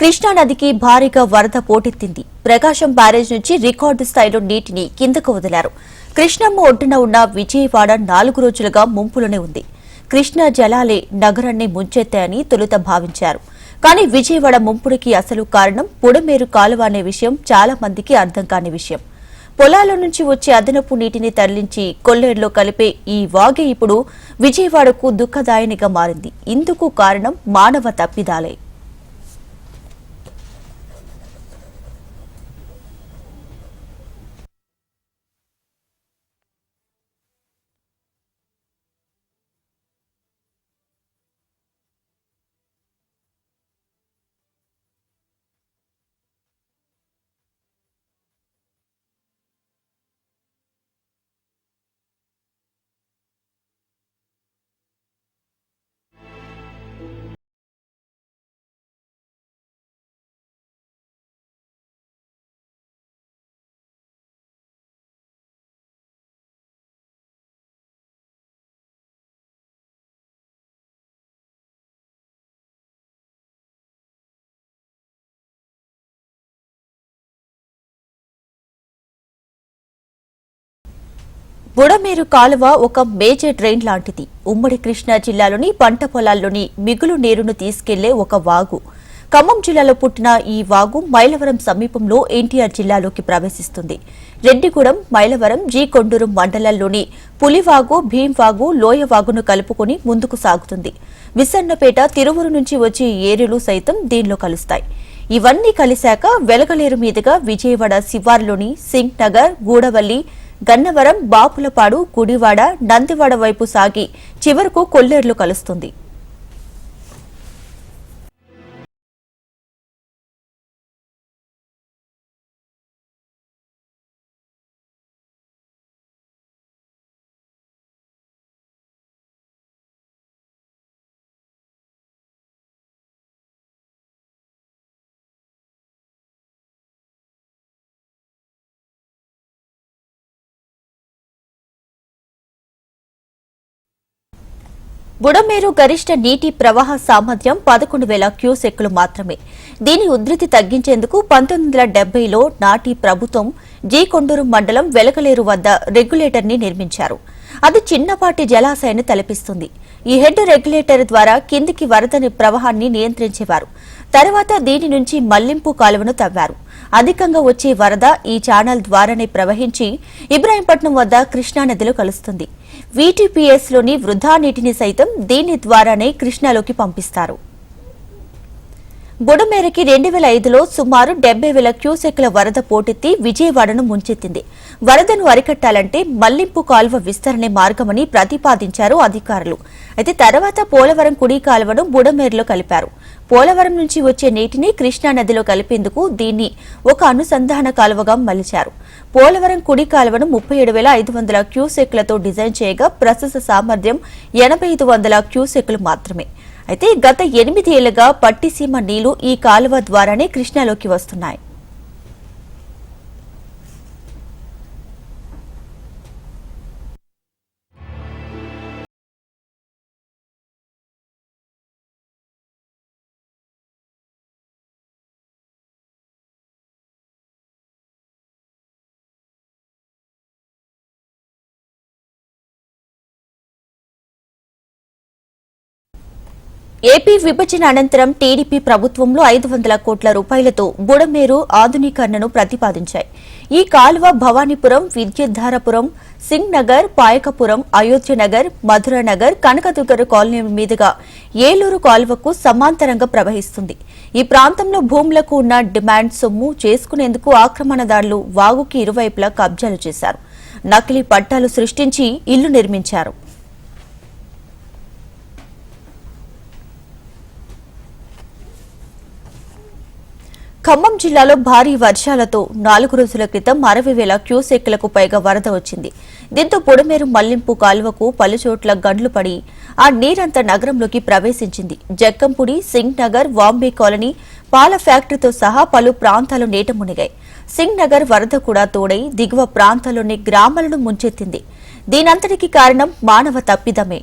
కృష్ణానదికి భారీగా వరద పోటెత్తింది. ప్రకాశం బ్యారేజ్ నుంచి రికార్డు స్థాయిలో నీటిని కిందకు వదిలారు. కృష్ణమ్మ ఒడ్డున ఉన్న విజయవాడ నాలుగు రోజులుగా ముంపులోనే ఉంది. కృష్ణా జలాలే నగరాన్ని ముంచెత్తాయని తొలుత భావించారు. కానీ విజయవాడ ముంపుడికి అసలు కారణం పుడమేరు కాలువ అనే విషయం చాలా మందికి అర్థం కాని విషయం. పొలాల నుంచి వచ్చే అదనపు నీటిని తరలించి కొల్లేరులో కలిపే ఈ వాగే ఇప్పుడు విజయవాడకు దుఃఖదాయనిగా మారింది. ఇందుకు కారణం మానవ తప్పిదాలే. బుడమేరు కాలువ ఒక మేజర్ డ్రైన్ లాంటిది. ఉమ్మడి కృష్ణా జిల్లాలోని పంట పొలాల్లోని మిగులు నీరును తీసుకెళ్ళే ఒక వాగు. ఖమ్మం జిల్లాలో పుట్టిన ఈ వాగు మైలవరం సమీపంలో ఎన్టీఆర్ జిల్లాలోకి ప్రవేశిస్తుంది. రెడ్డిగూడెం మైలవరం జీ కొండూరు మండలాల్లోని పులివాగు భీంవాగు లోయవాగును కలుపుకొని ముందుకు సాగుతుంది. విసన్నపేట తిరువురు నుంచి వచ్చే ఏరులు సైతం దీనిలో కలుస్తాయి. ఇవన్నీ కలిశాక వెలగలేరు మీదుగా విజయవాడ శివార్లోని సింగ్ నగర్ గూడవల్లి గన్నవరం బాపులపాడు గుడివాడ నందివాడ వైపు సాగి చివరకు కొల్లేరులో కలుస్తుంది. బుడమేరు గరిష్ట నీటి ప్రవాహ సామర్థ్యం పదకొండు వేల క్యూసెక్కులు మాత్రమే. దీని ఉధృతి తగ్గించేందుకు పంతొమ్మిది వందల డెబ్బైలో నాటి ప్రభుత్వం జీ కొండూరు మండలం వెలకలేరు వద్ద రెగ్యులేటర్ని నిర్మించారు. అది చిన్నపాటి జలాశయాన్ని తలపిస్తుంది. ఈ హెడ్ రెగ్యులేటర్ ద్వారా కిందికి వరదని ప్రవాహాన్ని నియంత్రించేవారు. తర్వాత దీని నుంచి మల్లింపు కాలువను తవ్వారు. అధికంగా వచ్చే వరద ఈ ఛానల్ ద్వారానే ప్రవహించి ఇబ్రాహీంపట్నం వద్ద కృష్ణానదిలో కలుస్తుంది. వీటీపీఎస్లోని వృధా నీటిని సైతం దీని ద్వారానే కృష్ణాలోకి పంపిస్తారు. బుడమేరకి రెండు వేల ఐదులో సుమారు డెబ్బై వేల క్యూసెక్ల వరద పోటెత్తి విజయవాడను ముంచెత్తింది. వరదను అరికట్టాలంటే మల్లింపు కాలువ విస్తరణే మార్గమని ప్రతిపాదించారు అధికారులు. అయితే తర్వాత పోలవరం కుడి కాలువను బుడమేరులో కలిపారు. పోలవరం నుంచి వచ్చే నీటిని కృష్ణా నదిలో కలిపేందుకు దీన్ని ఒక అనుసంధాన కాలువగా మలిచారు. పోలవరం కుడి కాలువను ముప్పై ఏడు వేల ఐదు వందల క్యూసెక్లతో డిజైన్ చేయగా ప్రస్తుత సామర్థ్యం ఎనభై ఐదు వందల క్యూసెక్లు మాత్రమే. అయితే గత ఎనిమిది ఏళ్ళుగా పట్టిసీమ నీళ్ళు ఈ కాలువ ద్వారానే కృష్ణాలోకి వస్తున్నాయి. ఏపీ విభజన అనంతరం టీడీపీ ప్రభుత్వంలో ఐదు వందల కోట్ల రూపాయలతో బుడమేరు ఆధునీకరణను ప్రతిపాదించాయి. ఈ కాలువ భవానీపురం విద్యుద్ధారపురం సింగ్ నగర్ పాయకపురం అయోధ్యనగర్ మధురనగర్ మధుర కనకదుర్గర్ కాలనీ మీదుగా ఏలూరు కాలువకు సమాంతరంగా ప్రవహిస్తుంది. ఈ ప్రాంతంలో భూములకు ఉన్న డిమాండ్ సొమ్ము చేసుకునేందుకు ఆక్రమణదారులు వాగుకి ఇరువైపులా కబ్జాలు చేశారు. నకిలీ పట్టాలు సృష్టించి ఇల్లు నిర్మించారు. ఖమ్మం జిల్లాలో భారీ వర్షాలతో నాలుగు రోజుల క్రితం అరవై వేల క్యూసెక్లకు పైగా వరద వచ్చింది. దీంతో పొడమేరు మల్లింపు కాలువకు పలుచోట్ల గండ్లు పడి ఆ నీరంతా నగరంలోకి ప్రవేశించింది. జక్కంపుడి సింగ్ నగర్ వాంబే కాలనీ పాల ఫ్యాక్టరీతో సహా పలు ప్రాంతాలు నీట మునిగాయి. సింగ్ నగర్ వరద కూడా తోడై దిగువ ప్రాంతాల్లోని గ్రామాలను ముంచెత్తింది. దీనంతటికి కారణం మానవ తప్పిదమే.